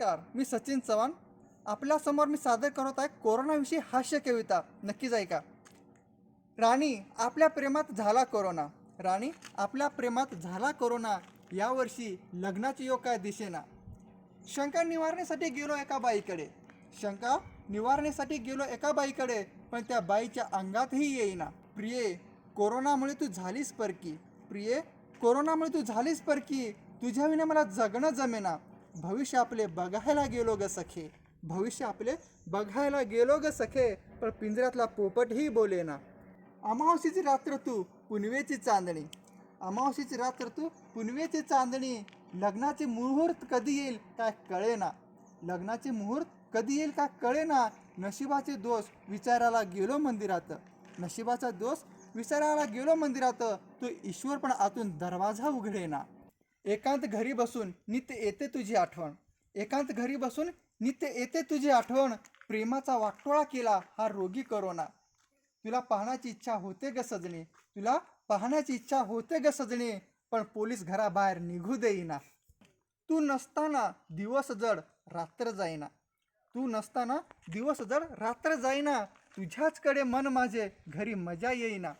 नमस्कार मी सचिन चव्हाण. आपल्यासमोर मी सादर करत आहे कोरोनाविषयी हास्य कविता. नक्कीच ऐका. राणी आपल्या प्रेमात झाला कोरोना. राणी आपल्या प्रेमात झाला कोरोना. यावर्षी लग्नाची योग काय दिसेना शंका निवारण्यासाठी गेलो एका बाईकडे. शंका निवारण्यासाठी गेलो एका बाईकडे पण त्या बाईच्या अंगातही येईना. प्रिये कोरोनामुळे तू झालीस परकी. प्रिये कोरोनामुळे तू झालीस परकी. तुझ्या विना मला जगणं जमेना. भविष्य आपले बघायला गेलो ग सखे. भविष्य आपले बघायला गेलो ग सखे पण पिंजऱ्यातला पोपटही बोले ना. अमावशीची रात्र तू पुनवेची चांदणी. अमावशीची रात्र तू पुनवेची चांदणी. लग्नाचे मुहूर्त कधी येईल काय कळेना. लग्नाचे मुहूर्त कधी येईल काय कळेना. नशिबाचे दोष विचारायला गेलो मंदिरात. नशिबाचा दोष विचारायला गेलो मंदिरात. तो ईश्वर पण आतून दरवाजा उघडेना. एकांत घरी बसून नित्य येते तुझी आठवण. एकांत घरी बसून नित्य येते तुझी आठवण. प्रेमाचा वाटोळा केला हा रोगी करोना. तुला पाहण्याची इच्छा होते ग सजणे तुला पाहण्याची इच्छा होते ग सजणे पण पोलीस घराबाहेर निघू देईना. तू नसताना दिवस जड रात्र जाईना. तू नसताना दिवस जड रात्र जाईना. तुझ्याचकडे मन माझे घरी मजा येईना.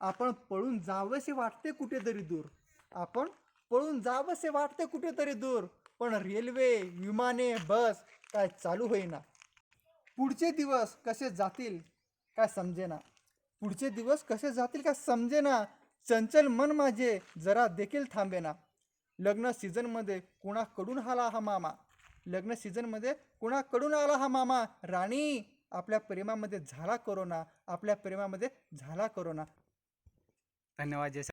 आपण पळून जावेसे वाटते कुठेतरी दूर. आपण पळून जावंसे वाटते कुठेतरी दूर. पण रेल्वे विमाने बस काय चालू होईना. पुढचे दिवस कसे जातील काय समजेना. पुढचे दिवस कसे जातील काय समजेना. चंचल मन माझे जरा देखील थांबेना. लग्न सीझनमध्ये कोणाकडून आला हा मामा? लग्न सीझनमध्ये कोणाकडून आला हा मामा? राणी आपल्या प्रेमामध्ये झाला करोना. आपल्या प्रेमामध्ये झाला करोना. धन्यवाद जय